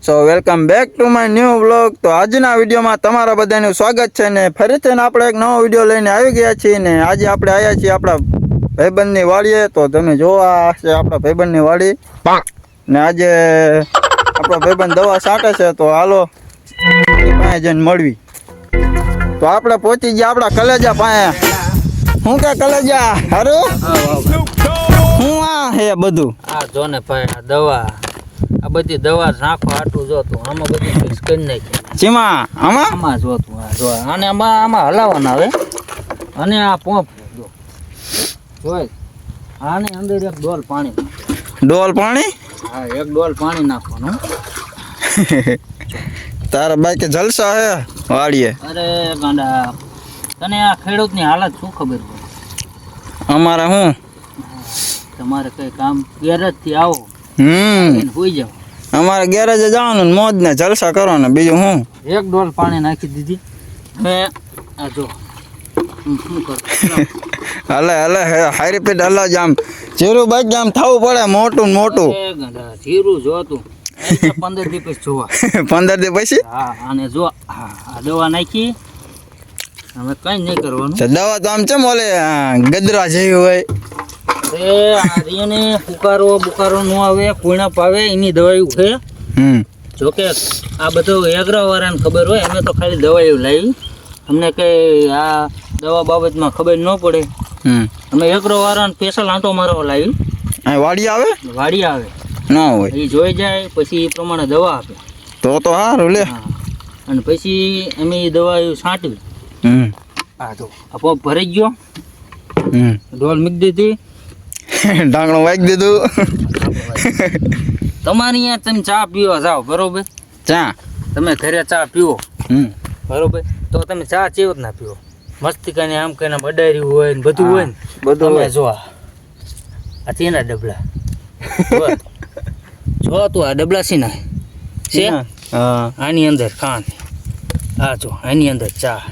So welcome back to my new vlog તો આજના વિડીયોમાં તમારા બધાનું સ્વાગત છે ને ફરીથી ને આપણે એક નવો વીડિયો લઈને આવી ગયા છીએ ને આજે આપણે આવ્યા છીએ આપણા ભાઈબંધની વાડીએ. તો તમે જોવા છે આપણા ભાઈબંધની વાડી. ને આજે આપણો ભાઈબંધ દવા છાંટે છે તો હાલો પાસે જઈને મળવી. તો આપણે પહોંચી ગયા આપણા કલેજા પાસે. હું કે કલેજા? હારું? હું આ હે બધું. આ જો ને ભાઈ દવા. આ બધી દવા નાખો આટલું જોતું આમાં બધું મિક્સ કરી નાખી. ચીમા આમાં? આમાં જોતું આ જો અને આમાં આમાં હલાવવાના આવે અને આ પંપ જો. જોઈ આની અંદર એક ડોલ પાણી ડોલ પાણી? હા એક ડોલ પાણી નાખવાનું. તારા બાઈકે જલસા હે વાડીએ. અરે ગાંડા. તને આ ખેડૂતની હાલત શું ખબર પડે? અમારે હું? તમારે કઈ કામ ગેરેજથી આવો. હમ. હોઈ જાઓ. અમારે ગેરેજે જવાનું ને મોજ ને જલસા કરવાના. બીજું હું? એક ડોલ પાણી નાખી દીધી. હવે આ જો. કરું? હલે હલે હારી પીટ હલે જામ જીરું બાઈક જામ થવું પડે મોટું મોટું. જીરું જોતું પંદર પંદર દિવસ જોવા. પંદર દી પછી? હા અને જો આ દવા નાખી. હવે કઈ નહીં કરવાનું. દવા તો આમ ચમ ઓલે ગદરા જેવી હોય? એ આ એને પુકારો બુકારો ન આવે પૂર્ણ પાવે એની દવાઈ ઉખે હમ. જોકે આ બધું એગ્રાવાળાને ખબર હોય અમે તો ખાલી દવાઈઓ લાવી. અમને કંઈ આ દવા બાબતમાં ખબર ન પડે. હમ. અમે એગ્રો વાળાને સ્પેશિયલ આંટો મારવા લાવી. વાડી આવે? વાડી આવે. ના હોય. એ જોઈ જાય પછી એ પ્રમાણે દવા આપે. તો તો સારું લે. હા. અને પછી અમે એ દવા છાંટવી. હમ. આ તો આ ભરી ભરાઈ ગયો. હમ. ઢોલ મૂકી દીધી. ઢાંકણું વાગી દીધું. તમારે અહીંયા તમે ચા પીવા જાઓ બરોબર? ચા? તમે ઘરે ચા પીવો. બરોબર? તો તમે ચા ચેવ જ ના પીવો? મસ્તી કરીને આમ કરીને બડારી હોય ને બધું હોય ને બધું તમે. જો આ. તેના ડબલા. જો. તું આ ડબલા છે ને. છે? હા. આની અંદર ખાન આ જો આની અંદર ચા.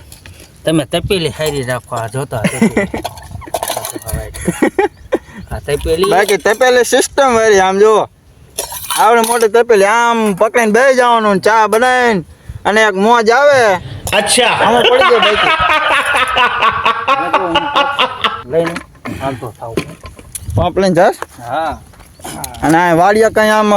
તમે તપેલી હારી રાખો આ જોતા તપેલી. બાકી તપેલી સિસ્ટમ વાળી આમ જો આવડે મોટી તપેલી આમ પકડીને બે જવાનું ચા બનાવીને અને એક મોજ આવે. અચ્છા. આમાં પડી જાય બાકી. લઈને હાલતો થાવ. પંપ લઈને જાસ હા. અને આ વાડિયા કઈ આમ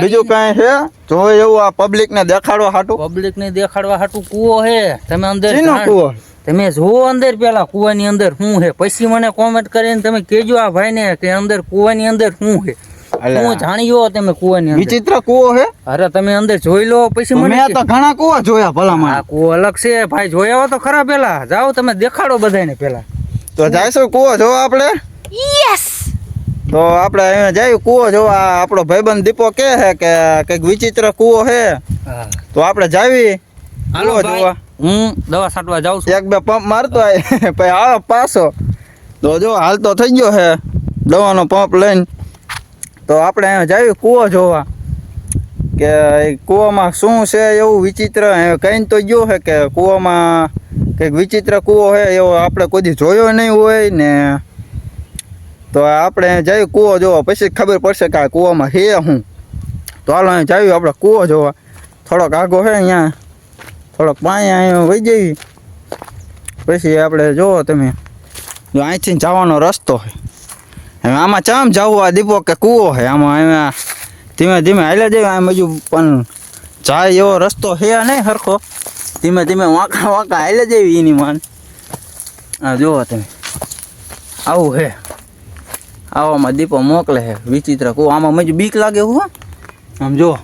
બીજું કઈ છે? જો એવું આ પબ્લિક ને દેખાડવા હાટું? પબ્લિક ને દેખાડવા હાટું કુવો છે. તમે અંદર કુવો? તમે જુઓ અંદર પેલા કૂવાની અંદર શું છે. પછી મને કોમેન્ટ કરીને તમે કેજો આ ભાઈને કે અંદર કૂવાની અંદર શું છે. હું જાણી ગયો તમે કૂવાની અંદર. વિચિત્ર કૂવો છે? અરે તમે અંદર જોઈ લો પછી મને તો ઘણા કૂવા જોયા ભલા મારા કૂવો અલગ છે. ભાઈ જોયા હો તો ખરા પેલા. જાઓ તમે દેખાડો બધાને પેલા. તો જાયશું કૂવો જોવા આપણે? તો આપણે અહીંયા જઈએ કૂવો જોવા. આપણો ભાઈબંધ દીપો કે છે કે કંઈક વિચિત્ર કૂવો છે. તો આપણે જાવી. હાલો કૂવો જોવા. હું દવા છાંટવા જાઉં છું. એક બે પંપ મારતો આય. પછી આવો પાછો. તો જો હાલ તો થઈ ગયો છે. દવાનો પંપ લઈને. તો આપણે અહીંયા જાવી કૂવો જોવા. કે કૂવામાં શું છે એવું વિચિત્ર કહીને તો ગયો છે કે કૂવામાં કંઈક વિચિત્ર કૂવો છે એવો આપણે કોઈ જોયો નહીં હોય ને. તો આપણે જઈએ કૂવો જોવા. પછી ખબર પડશે કે આ કૂવામાં છે હું. તો હાલો અહીં જાવ્યું આપણે કૂવો જોવા. થોડોક આગો છે અહીંયા. થોડોક પાણી અહીંયા વહી જઈ. પછી આપણે જુઓ તમે. જો અહીંથી જવાનો રસ્તો છે હવે આમાં ચામ જવું આ દીપો કે કૂવો છે આમાં એમાં ધીમે ધીમે હાલ્યા જાય, આમ બાજુ પણ જાય એવો રસ્તો છે નહીં સરખો ધીમે ધીમે વાંકા વાંકા હાલ્યા જાય એની માન. હા જુઓ તમે. આવું છે આવામાં દીપો મોકલે છે વિચિત્ર કૂવો. આમાં મજુ બીક લાગે હું? આમ જુઓ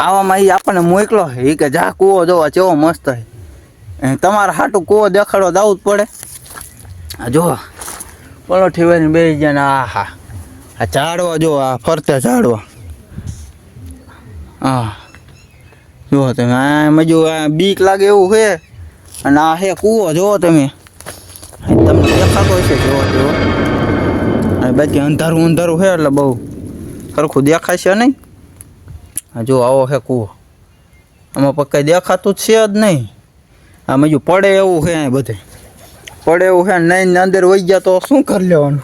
આવામાં એ આપણને મોકલો. એ કે જા કૂવો જોવા ચેવો મસ્ત એ તમારે હાટું કૂવો દેખાડો દાવું જ પડે. જો પલોઠી વાળીને બેસી ગયા ને આ હા આ ઝાડવા જો આ ફરતે ઝાડવા. હા જોવો તમે, આ મજુ, આ બીક લાગે એવું છે. અને આ હે કૂવો, જુઓ તમે. તમને દેખાતો હશે, જુઓ જુઓ. બાકી અંધારું અંધારું છે એટલે બહુ સરખું દેખાય છે નહીં. જો આવો છે કૂવો. આમાં પણ કંઈ દેખાતું જ છે જ નહીં. આ મજુ પડે એવું છે અહીં બધે. પડે એવું છે નહીં અંદર વહી ગયા તો શું કરી લેવાનું?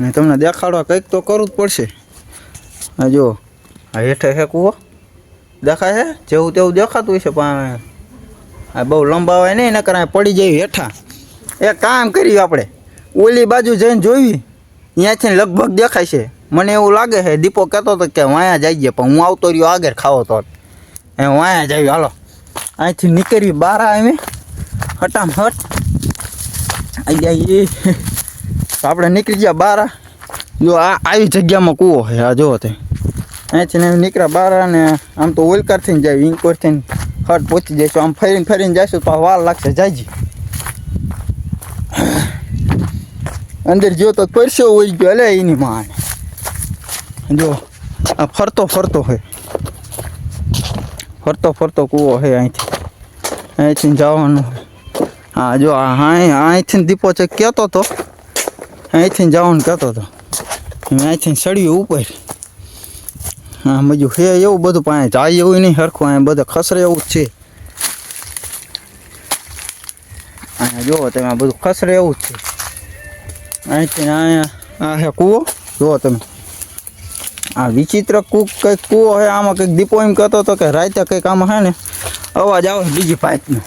ને તમને દેખાડવા કંઈક તો કરવું જ પડશે. હા જો, આ હેઠે હે કૂવો? દેખાય છે જેવું તેવું દેખાતું હશે પણ આ બહુ લંબાવાય નહીં, નકર આ પડી જાય હેઠા. એક કામ કર્યું આપણે. ઓલી બાજુ જઈને જોઈ. ત્યાંથી લગભગ દેખાય છે. મને એવું લાગે છે, દીપો કહેતો હતો કે વાયા જઈએ, પણ હું આવતો રહ્યો આગળ ખાવો તો. એ વાયા જઈએ હાલો. અહીંથી નીકળી બહાર આવે હટામ હટ જાય આપણે નીકળી ગયા બહાર. જો આ આવી જગ્યામાં કૂવો છે, આ જુઓ તે. અહીંથી ને નીકળ્યા બહાર અને આમ તો ઓલકારથી જાય ઇન્કોરથી હટ પહોંચી જઈશું આમ ફરીને ફરીને જઈશું, તો વાર લાગશે જાયજી અંદર જો તો પરસો હોય ગયો એટલે એની માને. જો, આ ફરતો ફરતો હોય ફરતો ફરતો કૂવો છે અહીંથી. અહીંથી જવાનું હા. જો, આ હા અહીંથી દીપો છે, કહેતો હતો અહીંથી જવાનું કહેતો હતો મેં અહીંથી સળિયું ઉપર. હા મજુ હે, એવું બધું પણ અહીં જાય એવું નહીં સરખું અહીં બધું ખસરે એવું જ છે. અહીંયા જુઓ તમે આ બધું ખસરે એવું જ છે. અહીંથી ને અહીંયા, આ હે કૂવો. જુઓ તમે. આ વિચિત્ર કૂક કંઈક કૂવો છે, આમાં કંઈક દીપો એમ કહેતો હતો કે રાતે કંઈક આમાં હે ને, અવાજ આવે બીજી પાઇપનો.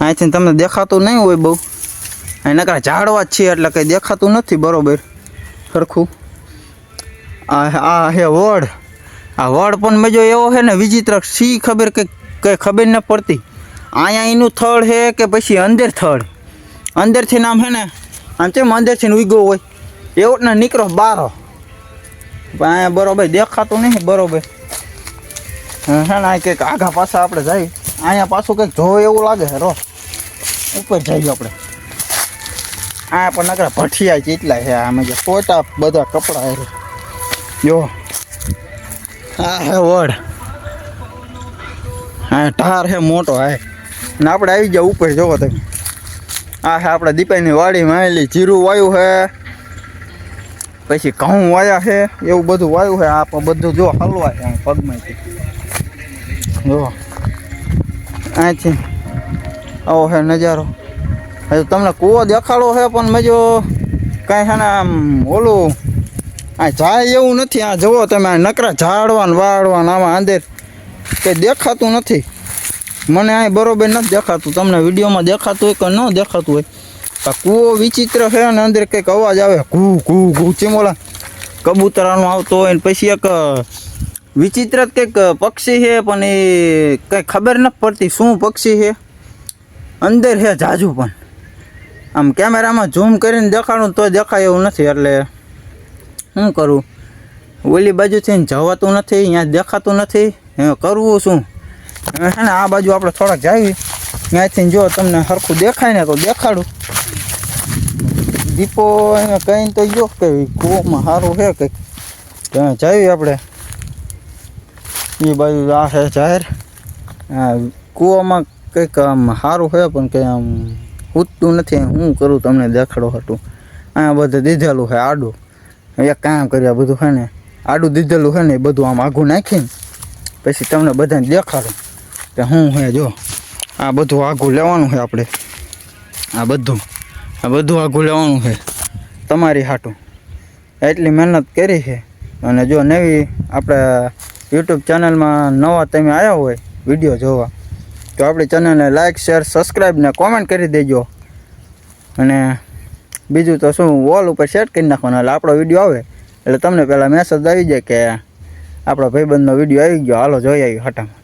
અહીંથી તમને દેખાતું નહીં હોય બહુ. અહીં નકરા ઝાડવા જ છે એટલે કંઈ દેખાતું નથી બરોબર. સરખું. આ આ હે વડ. આ વડ પણ મજો એવો છે ને વિચિત્ર સી ખબર કંઈક કંઈ ખબર ન પડતી. અહીંયા એનું થળ છે કે પછી અંદર થળ? અંદરથી નામ છે ને, આમ તેમ અંદરથી ઉગ્યો હોય? એવો ને નીકળો બારો. પણ અહીંયા બરોબર દેખાતું નહીં, બરોબર. હા ને કંઈક આઘા પાછા આપણે જઈએ. અહીંયા પાછું કંઈક જોવે એવું લાગે, હે, રો. ઉપર જઈએ આપણે. આ પણ નકરા ભઠિયા કેટલા છે, આમાં જે ફોટા બધા કપડા છે જો. આ હે વડ. હા ઢાર હે મોટો હા ને આપણે આવી ગયા ઉપર, જોવો તમે. આ હે આપણે દીપાઈની વાડીમાં આવેલી જીરું વાયું છે પછી ઘઉં વાયા છે, એવું બધું વાયું છે, આ બધું જો હલવાય પગમાંથી. જો, અહીંથી આવો છે નજારો. હજુ તમને કૂવો દેખાડો છે, પણ મજો કાંઈ છે ને આમ ઓલું, આ જાય એવું નથી. આ જુઓ તમે, આ નકરા ઝાડવા ને વાળવા ને આમાં આંધેર કંઈ દેખાતું નથી. મને અહીં બરોબર નથી દેખાતું. તમને વિડીયોમાં દેખાતું હોય કે ન દેખાતું હોય આ કૂવો વિચિત્ર છે અને અંદર કંઈક અવાજ આવે. કૂ કૂ કૂ ચીમોલા કબૂતરાનો આવતો હોય ને પછી એક વિચિત્ર કંઈક પક્ષી છે, પણ એ કંઈ ખબર નથી પડતી શું પક્ષી છે. અંદર છે જાજુ પણ. આમ કેમેરામાં ઝૂમ કરીને દેખાડું તો દેખાય એવું નથી, એટલે શું કરું? ઓલી બાજુ થઈને જવાતું નથી, અહીંયા દેખાતું નથી. કરવું શું? છે ને આ બાજુ આપણે થોડાક જાવી. ત્યાંથી જો તમને સરખું દેખાય ને તો દેખાડું. દીપો એને કહીને તો જો કે કૂવામાં સારું છે કંઈક ત્યાં જાવી આપણે. એ બાજુ આ છે જાહેર. આ કૂવામાં કંઈક આમ સારું છે પણ કંઈ આમ ઉઠતું નથી હું કરું તમને દેખાડો હતું અહીંયા બધું દીધેલું છે આડું. એક કામ કર્યા બધું છે ને, આડું દીધેલું છે ને એ બધું આમ આઘું નાખીને પછી તમને બધાને દેખાડું. કે હું હે જો, આ બધું આઘું લેવાનું છે આપણે. આ બધું. આ બધું આઘું લેવાનું છે. તમારી હાટું. એટલી મહેનત કરી છે. અને જો નવી આપણે યુટ્યુબ ચેનલમાં નવા તમે આવ્યા હોય વીડિયો જોવા, તો આપણી ચેનલને લાઇક શેર સબસ્ક્રાઈબ ને કોમેન્ટ કરી દેજો. અને બીજું તો શું વોલ ઉપર સેટ કરી નાખવાનો, એટલે આપણો વીડિયો આવે. એટલે તમને પહેલાં મેસેજ આવી જાય કે આપણો ભાઈબંધનો વીડિયો આવી ગયો, હાલો જોઈ આવ્યો હટામાં.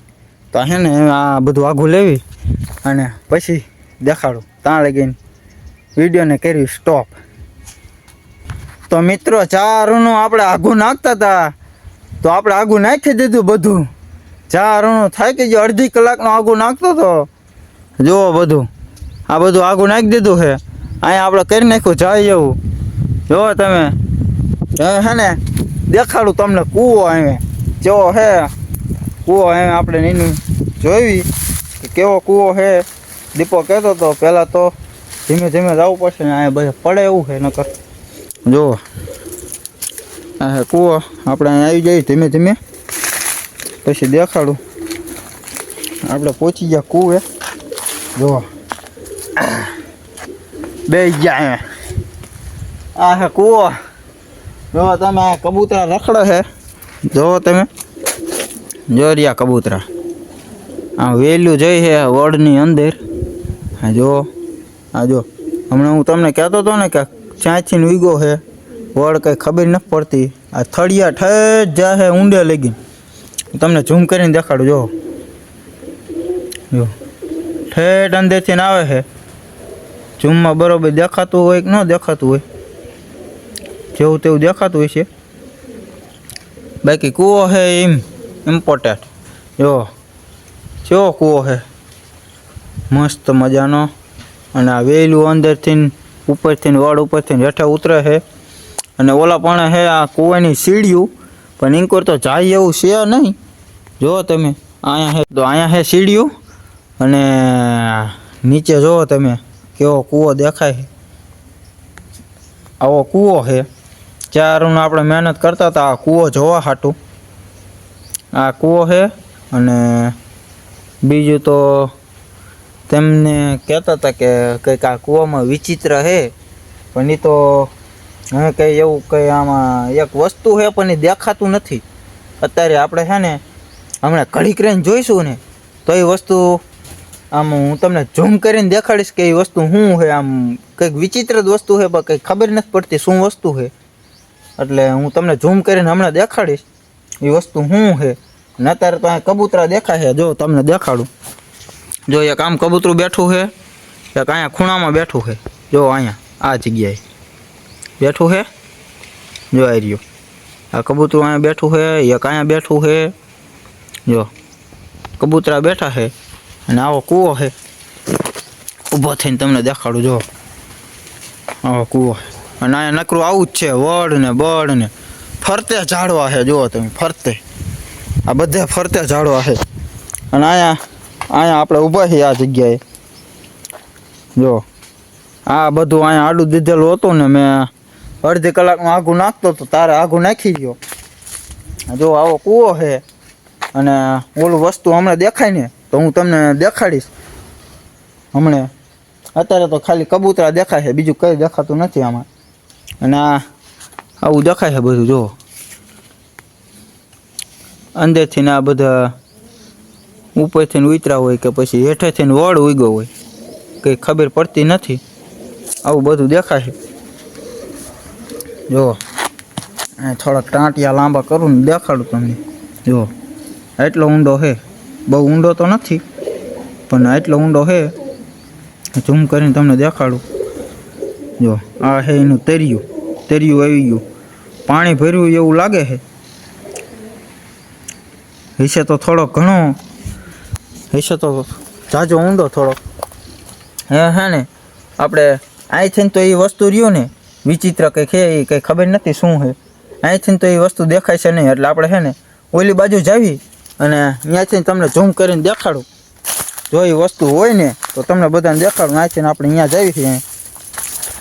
તો હે ને, આ બધું આઘું લેવી અને પછી દેખાડું. ત્યાં લગીને. વિડીયોને કર્યું. સ્ટોપ તો મિત્રો ચારનું આપણે આઘું નાખતા હતા. તો આપણે આઘું નાખી દીધું બધું. ચારનું થાય કે જે અડધી કલાકનું આઘું નાખતો હતો? જુઓ બધું. આ બધું આઘું નાખી દીધું છે. અહીંયા આપણે કરી નાખ્યું જાય એવું જુઓ તમે. હવે હે ને, દેખાડું તમને કૂવો અહીં જેવો હે. કૂવો અહીં આપણે એનું જોઈ કેવો કૂવો છે દીપો કહેતો હતો, પહેલાં તો ધીમે ધીમે જવું પડશે ને અહીંયા બધે પડે એવું છે, નકર. જુઓ આ હે કૂવો આપણે અહીં આવી જઈએ ધીમે ધીમે. પછી દેખાડું. આપણે પહોંચી ગયા કૂવે. જુઓ બે ગયા અહીંયા. આ હે કૂવો. જો, તમે આ કબૂતરા રખડે છે. જોવો તમે. જો રહ્યા કબૂતરા. આ વેલું જઈ છે આ વડની અંદર. હા જો. હા જો, હમણાં હું તમને કહેતો હતો ને કે ચાંચીને વીગો છે વડ કંઈ ખબર નથી પડતી. આ થળિયા ઠેજ જાહે ઊંડે લગી હું તમને ઝૂમ કરીને દેખાડું, જો. જો, ઠેઠ અંદરથી આવે છે ઝૂમમાં બરોબર દેખાતું હોય કે ન દેખાતું હોય? જેવું તેવું દેખાતું હોય છે. બાકી કૂવો છે એમ ઇમ્પોર્ટન્ટ જો કેવો કૂવો છે મસ્ત મજાનો. અને આ વેલું અંદરથી ઉપરથી વડ ઉપરથી હેઠે ઉતરે છે. અને ઓલા પણ હે આ કૂવાની સીડીયું, પણ ઇન્કોર તો જાય એવું છે નહીં. જુઓ તમે અહીંયા હે, તો અહીંયા હે સીડીયું. અને નીચે જુઓ તમે કેવો કૂવો દેખાય. છે આવો કૂવો છે. ચારનું આપણે મહેનત કરતા હતા, આ કૂવો જોવા હાટું. આ કૂવો છે અને બીજું તો તેમને કહેતા હતા કે કંઈક આ કૂવામાં વિચિત્ર છે પણ એ તો હવે કંઈ એવું કંઈ આમાં એક વસ્તુ છે પણ એ દેખાતું નથી. અત્યારે આપણે છે ને, હમણાં ઘડીક રહીને જોઈશું ને, તો એ વસ્તુ આમ હું તમને ઝૂમ કરીને દેખાડીશ કે એ વસ્તુ શું છે આમ કંઈક વિચિત્ર જ વસ્તુ છે પણ કંઈ ખબર નથી પડતી શું વસ્તુ છે એટલે હું તમને ઝૂમ કરીને હમણાં દેખાડીશ એ વસ્તુ શું છે ને અત્યારે તો કબૂતરા દેખાય છે, જો તમને દેખાડું. જો એક આમ કબૂતરું બેઠું છે, એક અહીંયા ખૂણામાં બેઠું છે. જો અહીંયા, આ જગ્યાએ બેઠું છે, જો આ રહ્યું. આ કબૂતરું અહીંયા બેઠું છે, એક અહીંયા બેઠું છે. જો, કબૂતરા બેઠા છે અને આવો કૂવો છે. ઊભો થઈને તમને દેખાડું, જો. આવો કૂવો છે. અને અહીંયા નકરું આવું જ છે, વડ ને બળ ને. ફરતે ઝાડવા છે, જુઓ તમે, ફરતે. આ બધે ફરતે ઝાડવા છે. અને અહીંયા અહીંયા આપણે ઊભા છીએ આ જગ્યાએ. જો, આ બધું અહીંયા આડું દીધેલું હતું ને મેં અડધી કલાકમાં આઘું નાખતો તો તારે આઘું નાખી ગયો જો, આવો કૂવો છે અને ઓલું વસ્તુ હમણાં દેખાય ને, તો હું તમને દેખાડીશ. હમણે અત્યારે તો ખાલી કબૂતરા દેખાય છે, બીજું કંઈ દેખાતું નથી આમાં. અને આ, આવું દેખાય છે બધું, જો. અંદરથી ને આ બધા ઉપરથી ઉતરા હોય કે પછી હેઠેથી વડ ઉગ્યો હોય, કંઈ ખબર પડતી નથી. આવું બધું દેખાય છે. જો થોડાક ટાંટિયા લાંબા કરું ને દેખાડું તમને. જો એટલો ઊંડો છે. બહુ ઊંડો તો નથી, પણ એટલો ઊંડો છે. ઝૂમ કરીને તમને દેખાડું. જો, આ હે એનું તરિયું. તર્યું આવી ગયું. પાણી ભર્યું એવું લાગે છે. વિશે તો થોડો ઘણો હશે તો જાજો ઊંડો થોડો. હે, હા ને? આપણે અહીંથી તો એ વસ્તુ રહ્યું ને, વિચિત્ર કંઈક છે, એ કંઈ ખબર નથી શું છે. થઈને તો એ વસ્તુ દેખાય છે નહીં, એટલે આપણે છે ને, ઓલી બાજુ જાવી અને ત્યાંથી તમને ઝૂમ કરીને દેખાડું. જો એ વસ્તુ હોય ને, તો તમને બધાને દેખાડું અહીંથી આપણે અહીંયા જાવી છીએ.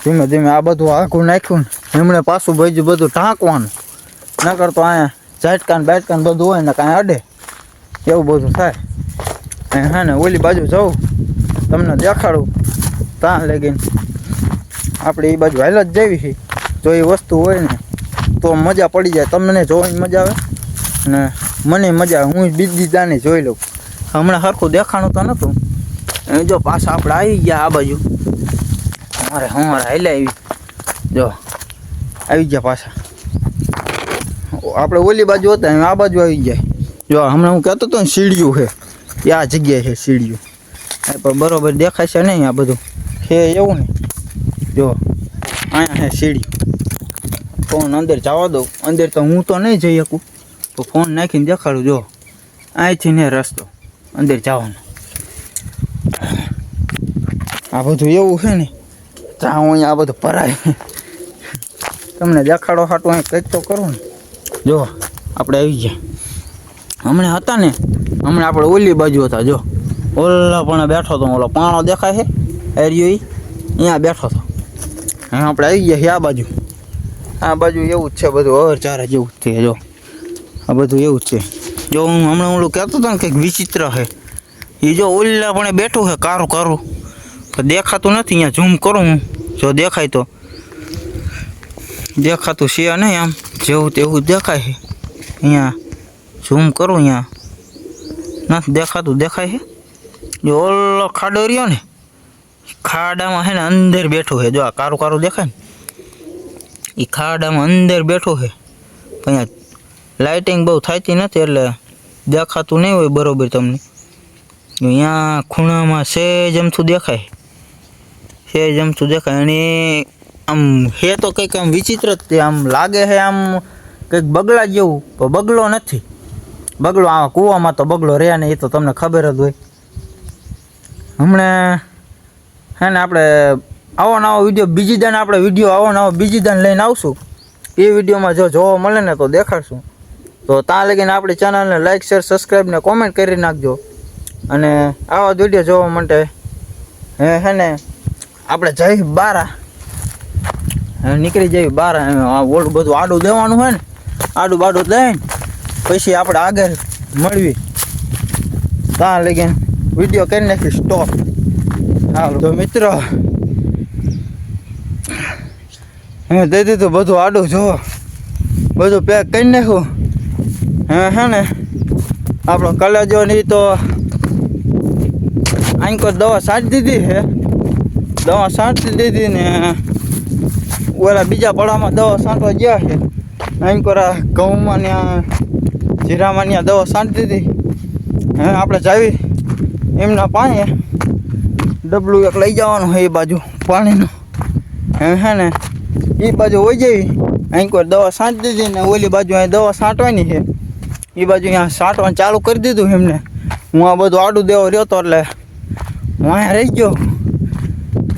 ધીમે ધીમે આ બધું આઘું નાખ્યું ને, એમણે પાછું બીજું બધું ઢાંકવાનું. નકર તો અહીંયા ઝાટકાન બાટકાન બધું હોય ને કાંઈ અડે. એવું બધું થાય. હા ને ઓલી બાજુ જાઉં. તમને દેખાડું. ત્યાં લગીને. આપણે એ બાજુ હાલ જ જવી છે. જો એ વસ્તુ હોય ને, તો મજા પડી જાય. તમને જોવાની મજા આવે? ને મને મજા આવે. હું બીજી દાને જોઈ લઉં. હમણાં સરખું દેખાણું તો નહોતું જો પાછા આપણે આવી ગયા આ બાજુ. અમારે અમારે હાલે આવી. જો, આવી ગયા પાછા. આપણે ઓલી બાજુ હતા આ બાજુ આવી જાય જો, હમણાં હું કહેતો હતો ને, સીડીયું છે. એ આ જગ્યાએ છે સીડીઓ. પણ બરોબર દેખાય છે નહીં આ બધું? છે એવું ને? જો, અહીંયા છે સીડી ફોન અંદર જવા દઉં. અંદર તો હું તો નહીં જઈ શકું. તો ફોન નાખીને દેખાડું, જો. અહીંથી ને રસ્તો. અંદર જવાનો. આ બધું એવું છે ને? ત્યાં અહીંયા આ બધું ભરાય તમને દેખાડો હાટું, અહીં કંઈક તો કરું ને. જો, આપણે આવી ગયા. હમણાં હતા ને, હમણાં આપણે ઓલી બાજુ હતા, જો. ઓલા પણ બેઠો હતો ઓલો પાણો દેખાય છે એરિયો અહીંયા બેઠો હતો હવે આપણે આવી ગયા છીએ આ બાજુ. આ બાજુ એવું જ છે બધું અવર ચારે જેવું જ છે, જો. આ બધું એવું જ છે. જો, હું હમણાં ઓલું કહેતો હતો ને કંઈક વિચિત્ર છે. એ જો ઓલા પણ બેઠું છે, કારું કારું. દેખાતું નથી, અહીંયા ઝૂમ કરું હું. જો દેખાય તો. દેખાતું છે નહીં આમ, જેવું તેવું દેખાય છે. અહીંયા ઝૂમ કરું અહીંયા? ના દેખાતું દેખાય છે? જો ઓલો ખાડો રહ્યો ને ખાડામાં છે ને અંદર બેઠો છે. જો આ કારું કારું દેખાય ને, એ ખાડામાં અંદર બેઠો છે. અહીંયા લાઇટિંગ બહુ થતી નથી એટલે દેખાતું નહીં હોય બરોબર તમને. અહીંયા ખૂણામાં સેજ અમથું દેખાય. સેજ અમથું દેખાય અને આમ હે તો કંઈક આમ વિચિત્ર જ આમ લાગે છે, આમ કંઈક બગલા જેવું. પણ બગલો નથી. બગલો આ કૂવામાં તો બગલો રહ્યા ને એ તો તમને ખબર જ હોય. હમણાં હે ને આપણે આવો નવો વીડિયો, બીજી દાન આપણે વીડિયો આવો નવો બીજી દાન લઈને આવશું. એ વિડીયોમાં જો જોવા મળે ને તો દેખાડશું. તો ત્યાં લગીને આપણી ચેનલને લાઇક શેર સબસ્ક્રાઈબ ને કોમેન્ટ કરી નાખજો. અને આવા જ વીડિયો જોવા માટે હે હે ને આપણે જઈ બારા. નીકળી જઈ બારા. ઓલું બધું આડું દેવાનું હોય ને, આડું બાડું દઈને પછી આપણે આગળ મળવી. ત્યાં લગીને વીડિયો કરી નાખી સ્ટોપ હાલો. તો મિત્રો હે દઈ દીધું બધું આડું જુઓ. બધું પેક કરી નાખ્યું હે હે ને? આપણો કલેજો નહીં તો કોઈ દવા સાંટી દીધી છે. દવા સાંટી દીધી ને ઓલા બીજા પડામાં દવા સાંટવા ગયા છે. અહીં કોરા ઘઉંમાં ને આ જીરામાં દવા છાંટી હતી હે, આપણે જાવી. એમના પાણી ડબલું એક લઈ જવાનું હોય એ બાજુ, પાણીનું. હે હે ને? એ બાજુ હોઈ જઈ અહીં કોઈ દવા છાંટી દીધી ને ઓલી બાજુ અહીં દવા છાંટવાની છે. એ બાજુ અહીંયા છાંટવાનું ચાલુ કરી દીધું એમને. હું આ બધું આડું દેવો રહ્યો તો એટલે હું અહીંયા રહી ગયો.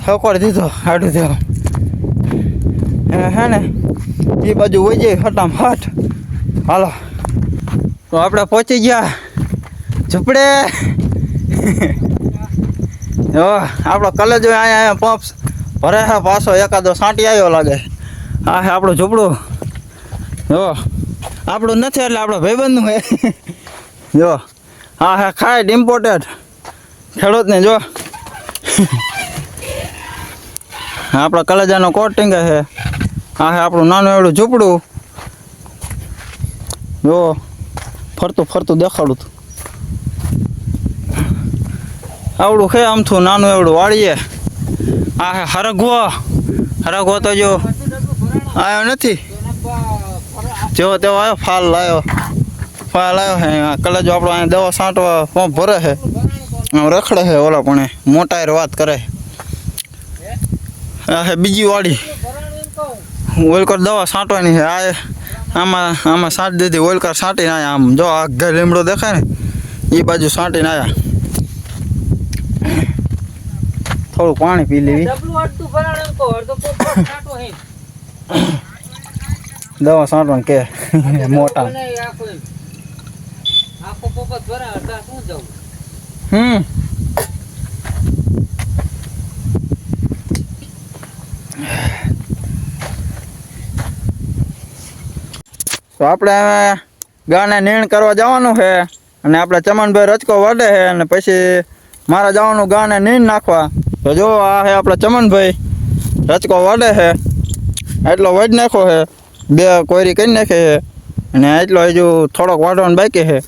થકોડ દીધો, આડું દેવો. હે ને? એ બાજુ હોઈ જાય હટામ હટ. હાલો. તો આપણે પહોંચી ગયા. ઝૂપડે. આપણો કલેજો અહીંયા અહીંયા પંપ ભરે છે. પાછો એકાદો સાંટી આવ્યો લાગે. આ આપણું ઝૂંપડું. જો, આપણું નથી એટલે આપણો ભાઈબંધનું છે. જો હા હા ખાઈટ ઇમ્પોર્ટેડ ખેડૂતને જો. આપણા કલેજાનો કોટિંગ છે. આ છે આપણું નાનું એવડું ઝૂંપડું. જો ફરતું ફરતું દેખાડું તું. આવડું છે આમથું નાનું એવડું વાળીએ. આ હે હરગવો. હરગવો તો જો આવ્યો નથી. જેવો તેવો આવ્યો ફાલ લાવ્યો ફાલ આવ્યો હે, આ કલેજો આપણો અહીંયા દવા છાંટવા પંપ ભરે છે આમ રખડે છે ઓલા પણ એ મોટા હારે વાત કરે. આ હે બીજી વાડી ઓલકર દવા છાંટવાની છે આ આમાં આમાં છાંટી દીધી ઓલકાર છાંટીને આવ્યા આમ. જો આ ઘર લીમડો દેખાય ને એ બાજુ છાંટીને આવ્યા થોડું પાણી પી લેવી. દવા છાંટવાનું કે મોટા. હમ. તો આપણે ગાને નીણ કરવા જવાનું છે અને આપણે ચમનભાઈ રચકો વાડે છે અને પછી મારે જવાનું ગાને નીણ નાખવા. તો જો આ છે આપણે ચમનભાઈ. રચકો વાડે છે. એટલો વડ નાખો છે. બે કોયરી કરી નાખે છે. અને એટલો હજુ થોડોક વાડવાનો બાકી છે.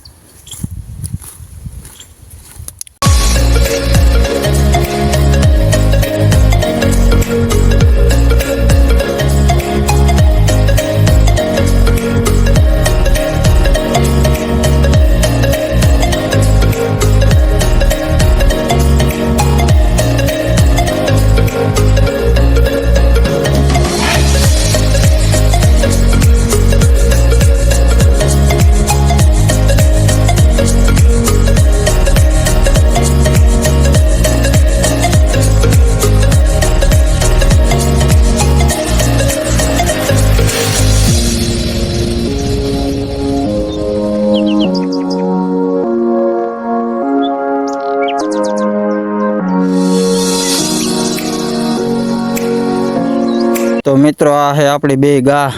છે આપણી બે ગા.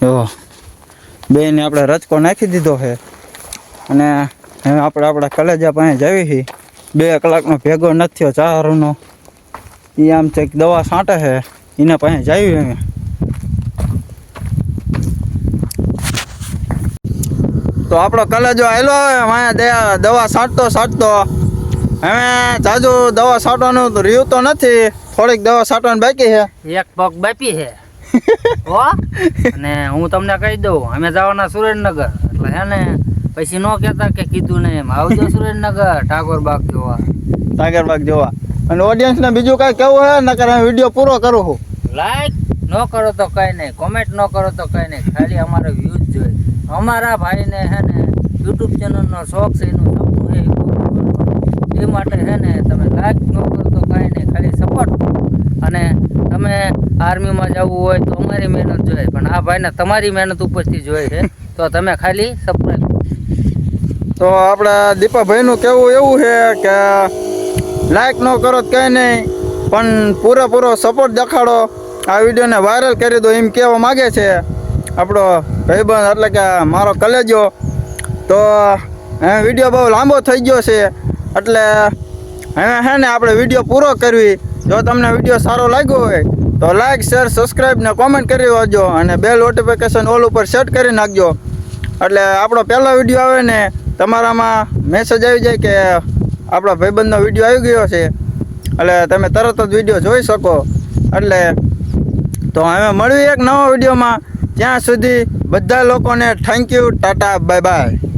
જો, બેને આપણે રચકો નાખી દીધો છે અને હવે આપણે આપણા કલેજા પાસે જવી છીએ બે કલાકનો ભેગો નથી થયો ચારનો એ આમ છે દવા છાંટે છે એના પાસે જઈએ અમે તો આપણો કલેજો આવેલો દવા છાંટતો છાંટતો. હવે જાજુ દવા છાંટવાનું રહ્યું તો નથી. થોડીક દવા છાંટવાની બાકી છે. એક પગ બાપી છે. હો? અને હું તમને કહી દઉં અમે જવાના સુરેન્દ્રનગર. એટલે હે ને પછી ન કહેતા કે કીધું ને એમ. આવજો સુરેન્દ્રનગર ઠાકોરબાગ જોવા. ઠાકોરબાગ જોવા. અને ઓડિયન્સને બીજું કાંઈ કેવું છે નકર હું વીડિયો પૂરો કરું છું. લાઈક ન કરો તો કઈ નહીં. કોમેન્ટ ન કરો તો કઈ નહીં. ખાલી અમારો વ્યૂઝ જોઈએ. અમારા ભાઈને હે ને યુટ્યુબ ચેનલનો શોખ છે એનું સપનું. એ માટે હે ને તમે લાઈક ન કરો તો કાંઈ નહીં. ખાલી સપોર્ટ અને તમે આર્મીમાં જવું હોય તો અમારી મહેનત જોઈએ પણ આ ભાઈને તમારી મહેનત ઉપરથી જોઈએ છે. તો તમે ખાલી સપોર્ટ તો આપણા દીપાભાઈનું કહેવું એવું છે કે લાઈક ન કરો તો કંઈ નહીં પણ પૂરેપૂરો સપોર્ટ દેખાડો. આ વિડીયોને વાયરલ કરી દો એમ કહેવા માગે છે આપણો ભાઈબંધ એટલે કે મારો કલેજો. તો વીડિયો બહુ લાંબો થઈ ગયો છે. એટલે હવે હે ને આપણે વીડિયો પૂરો કરવી. જો તમને વીડિયો સારો લાગ્યો હોય તો લાઈક શેર સબસ્ક્રાઈબ ને કોમેન્ટ કરી દેજો અને બેલ નોટિફિકેશન ઓલ ઉપર સેટ કરી નાખજો. એટલે આપણો પહેલો વીડિયો આવે ને તમારામાં મેસેજ આવી જાય કે આપણા ભાઈબંધનો વીડિયો આવી ગયો છે. એટલે તમે તરત જ વીડિયો જોઈ શકો. એટલે તો હવે મળવી એક નવો વિડીયોમાં. ત્યાં સુધી બધા લોકોને thank you tata bye bye